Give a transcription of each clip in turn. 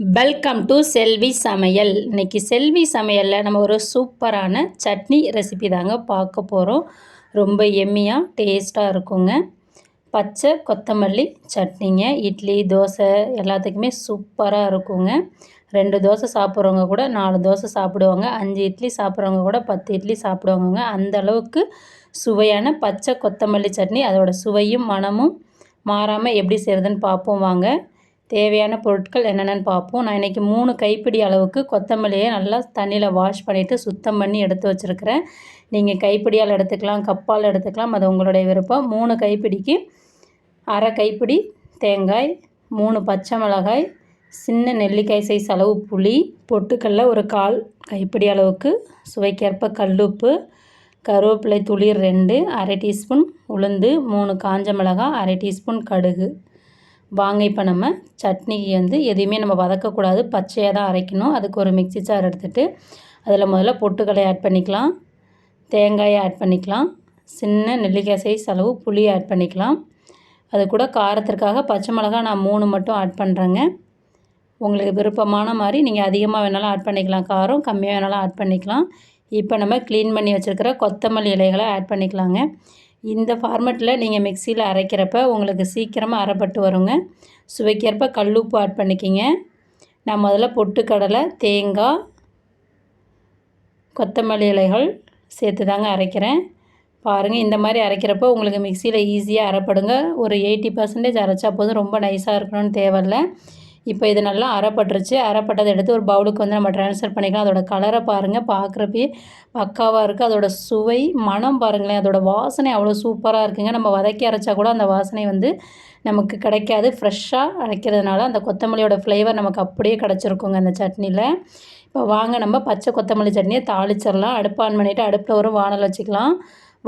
Welcome to செல்வி சமையல் இன்றைக்கி செல்வி சமையலில் நம்ம ஒரு சூப்பரான சட்னி ரெசிபி தாங்க பார்க்க போகிறோம் ரொம்ப எம்மியாக டேஸ்ட்டாக இருக்குங்க. பச்சை கொத்தமல்லி சட்னிங்க இட்லி தோசை எல்லாத்துக்குமே சூப்பராக இருக்குங்க. ரெண்டு தோசை சாப்பிட்றவங்க கூட நாலு தோசை சாப்பிடுவாங்க. அஞ்சு இட்லி சாப்பிட்றவங்க கூட பத்து இட்லி சாப்பிடுவாங்க அந்த அளவுக்கு சுவையான பச்சை கொத்தமல்லி சட்னி அதோடய சுவையும் மனமும் மாறாமல் எப்படி செய்கிறதுன்னு பார்ப்போம் வாங்க. தேவையான பொருட்கள் என்னென்னு பார்ப்போம். நான் இன்றைக்கி மூணு கைப்பிடி அளவுக்கு கொத்தமல்லியை நல்லா தண்ணியில் வாஷ் பண்ணிவிட்டு சுத்தம் பண்ணி எடுத்து வச்சுருக்கிறேன். நீங்கள் கைப்பிடியால் எடுத்துக்கலாம் கப்பால் எடுத்துக்கலாம். அது உங்களுடைய விருப்பம். மூணு கைப்பிடிக்கு அரை கைப்பிடி தேங்காய் மூணு பச்சை மிளகாய் சின்ன நெல்லிக்காய் சைஸ் அளவு புளி பொட்டுக்கல்ல ஒரு கால் கைப்பிடி அளவுக்கு சுவைக்கேற்ப கல்லுப்பு கருவேப்பிலை துளிர் ரெண்டு அரை டீஸ்பூன் உளுந்து மூணு காஞ்ச மிளகாய் அரை டீஸ்பூன் கடுகு. வாங்க இப்போ நம்ம சட்னிக்கு வந்து எதையுமே நம்ம வதக்கக்கூடாது. பச்சையாக தான் அரைக்கணும். அதுக்கு ஒரு மிக்சி சார் எடுத்துகிட்டு அதில் முதல்ல பொட்டுக்கடலை ஆட் பண்ணிக்கலாம். தேங்காயை ஆட் பண்ணிக்கலாம். சின்ன நெல்லிக்காய் சைஸ் அளவு புளி ஆட் பண்ணிக்கலாம். அது கூட காரத்திற்காக பச்சை மிளகா நான் மூணு மட்டும் ஆட் பண்ணுறேங்க உங்களுக்கு விருப்பமான மாதிரி நீங்கள் அதிகமாக வேணாலும் ஆட் பண்ணிக்கலாம். காரம் கம்மியாக வேணாலும் ஆட் பண்ணிக்கலாம். இப்போ நம்ம க்ளீன் பண்ணி வச்சுருக்கிற கொத்தமல்லி இலைகளை ஆட் பண்ணிக்கலாங்க. இந்த ஃபார்மெட்டில் நீங்கள் மிக்சியில் அரைக்கிறப்ப உங்களுக்கு சீக்கிரமாக அரைப்பட்டு வருங்க. சுவைக்கிறப்ப கல்லுப்பு ஆட் பண்ணிக்கிங்க. நான் முதல்ல பொட்டுக்கடலை தேங்காய் கொத்தமல்லி இலைகள் சேர்த்து தாங்க அரைக்கிறேன். பாருங்கள் இந்த மாதிரி அரைக்கிறப்போ உங்களுக்கு மிக்சியில் ஈஸியாக அரைப்படுங்க. ஒரு எயிட்டி பர்சன்டேஜ் அரைச்சா போதும். ரொம்ப நைஸாக இருக்கணும்னு தேவையில்லை. இப்போ இது நல்லா அரைப்பட்டுருச்சு. அரைப்பட்டதை எடுத்து ஒரு பவுலுக்கு வந்து நம்ம ட்ரான்ஸ்ஃபர் பண்ணிக்கலாம். அதோட கலரை பாருங்கள் பார்க்குறப்பே பக்காவாக இருக்குது அதோட சுவை மனம் பாருங்களேன். அதோட வாசனை அவ்வளோ சூப்பராக இருக்குங்க. நம்ம வதக்கி அரைச்சா கூட அந்த வாசனை வந்து நமக்கு கிடைக்காது. ஃப்ரெஷ்ஷாக அரைக்கிறதுனால அந்த கொத்தமல்லியோட ஃப்ளேவர் நமக்கு அப்படியே கிடச்சிருக்குங்க அந்த சட்னியில். இப்போ வாங்க நம்ம பச்சை கொத்தமல்லி சட்னியை தாளிச்சிடலாம். அடுப்பு ஆன் பண்ணிவிட்டு அடுப்பில் ஒரு வானல் வச்சுக்கலாம்.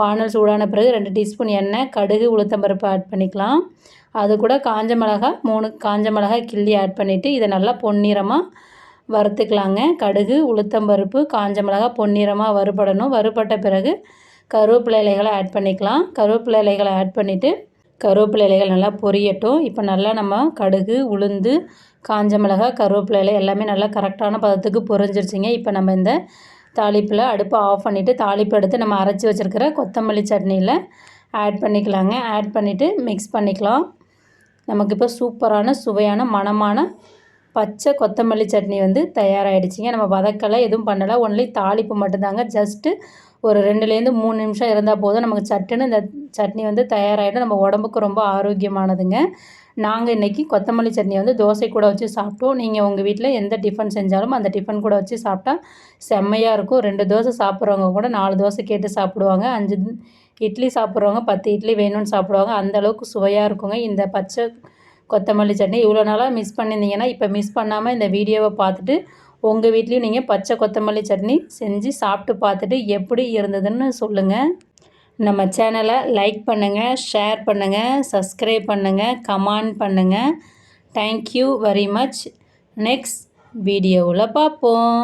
வானல் சூடான பிறகு ரெண்டு டீஸ்பூன் எண்ணெய் கடுகு உளுத்தம்பருப்பு ஆட் பண்ணிக்கலாம். அது கூட காஞ்ச மிளகா மூணு காஞ்ச மிளகாய் கிள்ளி ஆட் பண்ணிவிட்டு இதை நல்லா பொன்னிறமாக வறுத்துக்கலாங்க. கடுகு உளுத்தம்பருப்பு காஞ்ச மிளகா பொன்னிறமாக வறுபடணும். வறுபட்ட பிறகு கருவேப்பிலை இலைகளை ஆட் பண்ணிக்கலாம். கருவேப்பிலை இலைகளை ஆட் பண்ணிவிட்டு கருவேப்பிலை இலைகள் நல்லா பொரியட்டும். இப்போ நல்லா நம்ம கடுகு உளுந்து காஞ்ச மிளகாய் கருவேப்பிலை இலை எல்லாமே நல்லா கரெக்டான பதத்துக்கு பொரிஞ்சிருச்சிங்க. இப்போ நம்ம இந்த தாளிப்பில் அடுப்பை ஆஃப் பண்ணிவிட்டு தாளிப்பு எடுத்து நம்ம அரைச்சி வச்சுருக்கிற கொத்தமல்லி சட்னியில் ஆட் பண்ணிக்கலாங்க. ஆட் பண்ணிவிட்டு மிக்ஸ் பண்ணிக்கலாம். நமக்கு இப்போ சூப்பரான சுவையான மணமான பச்சை கொத்தமல்லி சட்னி வந்து தயாராகிடுச்சிங்க நம்ம வதக்கலை எதுவும் பண்ணலை. ஒன்லி தாளிப்பு மட்டும்தாங்க. ஜஸ்ட்டு ஒரு ரெண்டுலேருந்து மூணு நிமிஷம் இருந்தால் போதும் நமக்கு சட்டுன்னு இந்த சட்னி வந்து தயாராகிடும் நம்ம உடம்புக்கு ரொம்ப ஆரோக்கியமானதுங்க. நாங்கள் இன்றைக்கி கொத்தமல்லி சட்னி வந்து தோசை கூட வச்சு சாப்பிட்டோம். நீங்கள் உங்கள் வீட்டில் எந்த டிஃபன் செஞ்சாலும் அந்த டிஃபன் கூட வச்சு சாப்பிட்டா செம்மையாக இருக்கும். ரெண்டு தோசை சாப்பிட்றவங்க கூட நாலு தோசை கேட்டு சாப்பிடுவாங்க. அஞ்சு இட்லி சாப்பிட்றவங்க பத்து இட்லி வேணும்னு சாப்பிடுவாங்க. அந்தளவுக்கு சுவையாக இருக்குங்க. இந்த பச்சை கொத்தமல்லி சட்னி இவ்வளோ நாளாக மிஸ் பண்ணியிருந்தீங்கன்னா இப்போ மிஸ் பண்ணாமல் இந்த வீடியோவை பார்த்துட்டு உங்கள் வீட்லேயும் நீங்கள் பச்சை கொத்தமல்லி சட்னி செஞ்சு சாப்பிட்டு பார்த்துட்டு எப்படி இருந்ததுன்னு சொல்லுங்கள் நம்ம சேனலை லைக் பண்ணுங்கள் ஷேர் பண்ணுங்கள் சப்ஸ்கிரைப் பண்ணுங்கள் கமெண்ட் பண்ணுங்கள் தேங்க்யூ வெரி மச் நெக்ஸ்ட் வீடியோவில் பார்ப்போம்.